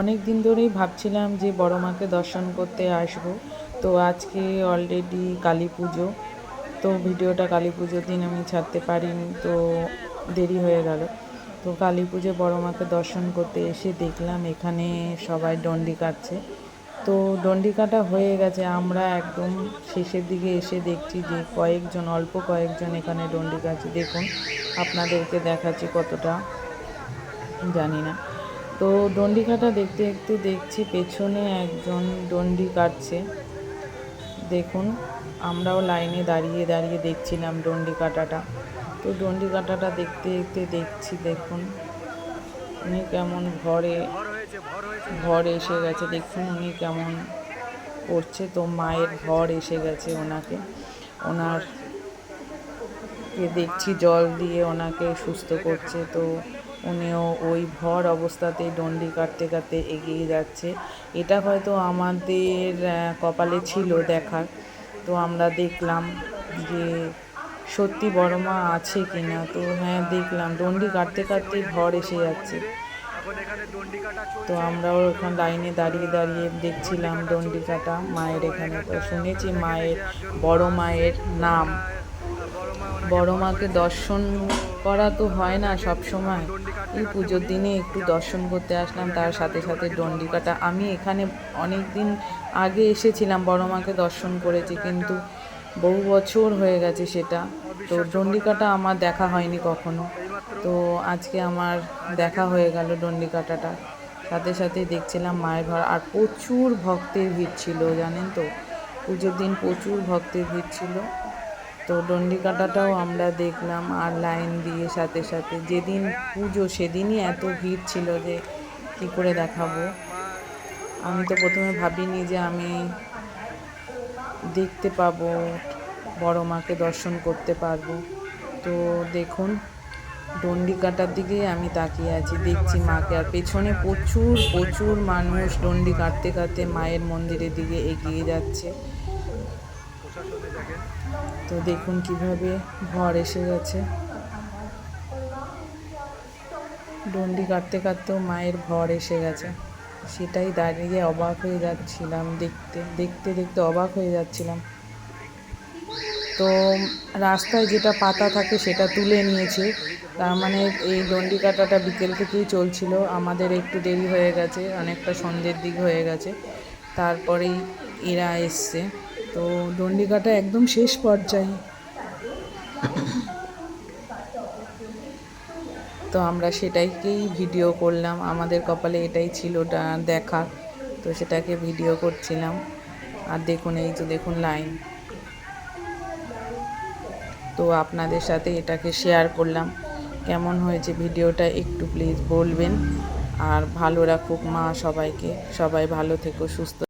অনেক দিন ধরেই ভাবছিলাম যে বড় মাকে দর্শন করতে আসব। তো আজকে অলরেডি কালী পুজো। তো ভিডিওটা কালী পুজোর দিন আমি ছাড়তে পারিনি, তো দেরি হয়ে গেল। তো কালী পুজো বড় মাকে দর্শন করতে এসে দেখলাম এখানে সবাই ডন্ডি কাটছে। তো ডন্ডি কাটা হয়ে গেছে, আমরা একদম শেষের দিকে এসে দেখছি যে কয়েকজন, অল্প কয়েকজন এখানে ডন্ডি কাটছে। দেখুন, আপনাদেরকে দেখাচ্ছি কতটা, জানি না। তো ডন্ডি কাটা দেখতে দেখতে দেখছি, পেছনে একজন ডন্ডি কাটছে। দেখুন, আমরাও লাইনে দাঁড়িয়ে দাঁড়িয়ে দেখছিলাম ডন্ডি কাটাটা। তো ডন্ডি কাটাটা দেখতে দেখতে দেখছি, দেখুন। উনি কেমন ঘরে, ঘর এসে গেছে। দেখুন উনি কেমন করছে, তো মায়ের ঘর এসে গেছে ওনাকে। ওনার দেখছি জল দিয়ে ওনাকে সুস্থ করছে, তো উনিও ওই ভর অবস্থাতেই ডন্ডি কাটতে কাটতে এগিয়ে যাচ্ছে। এটা হয়তো আমাদের কপালে ছিল দেখার। তো আমরা দেখলাম যে সত্যি বড় মা আছে কি না তো হ্যাঁ দেখলাম ডন্ডি কাটতে কাটতেই ঘর এসে যাচ্ছে। তো আমরাও ওখান লাইনে দাঁড়িয়ে দাঁড়িয়ে দেখছিলাম ডন্ডি কাটা মায়ের এখানে। তো শুনেছি মায়ের, বড় মায়ের নাম। বড় মাকে দর্শন করা তো হয় না সব সময় এই পুজোর দিনে একটু দর্শন করতে আসলাম, তার সাথে সাথে ডন্ডি কাটা আমি এখানে অনেক দিন আগে এসেছিলাম, বড় মাকে দর্শন করেছি, কিন্তু বহু বছর হয়ে গেছে সেটা। তো ডন্ডি কাটা আমার দেখা হয়নি কখনো। তো আজকে আমার দেখা হয়ে গেল ডন্ডি কাটাটা সাথে সাথে দেখছিলাম মায়ের ঘর, আর প্রচুর ভক্তের ভিড় ছিল, জানেন তো? পুজোর দিন প্রচুর ভক্তের ভিড় ছিল। তো ডন্ডি কাটাটাও আমরা দেখলাম আর লাইন দিয়ে সাথে সাথে যেদিন পুজো সেদিনই এত ভিড় ছিল যে কী করে দেখাবো। আমি তো প্রথমে ভাবিনি যে আমি দেখতে পাবো, বড় মাকে দর্শন করতে পারব। তো দেখুন ডন্ডি কাটার দিকেই আমি তাকিয়ে আছি, দেখছি মাকে। আর পেছনে প্রচুর প্রচুর মানুষ ডন্ডি কাটতে কাটতে মায়ের মন্দিরের দিকে এগিয়ে যাচ্ছে। তো দেখুন কীভাবে ঘর এসে গেছে। ডন্ডি কাটতে কাটতেও মায়ের ভর এসে গেছে। সেটাই দাঁড়িয়ে অবাক হয়ে যাচ্ছিলাম দেখতে দেখতে দেখতে অবাক হয়ে যাচ্ছিলাম। তো রাস্তায় যেটা পাতা থাকে সেটা তুলে নিয়েছে। তার মানে এই ডন্ডি কাটাটা বিকেল থেকেই চলছিল। আমাদের একটু দেরি হয়ে গেছে, অনেকটা সন্ধ্যের দিক হয়ে গেছে। তারপরেই এরা এসছে। তো ডন্ডি কাটা একদম শেষ পর্যায়ে। তো আমরা সেটাইকেই ভিডিও করলাম। আমাদের কপালে এটাই ছিল দেখা। তো সেটাকে ভিডিও করছিলাম। আর দেখুন, এই তো দেখুন লাইন তো আপনাদের সাথে এটাকে শেয়ার করলাম। কেমন হয়েছে ভিডিওটা একটু প্লিজ বলবেন। আর ভালো রাখুক মা সবাইকে। সবাই ভালো থেকো, সুস্থ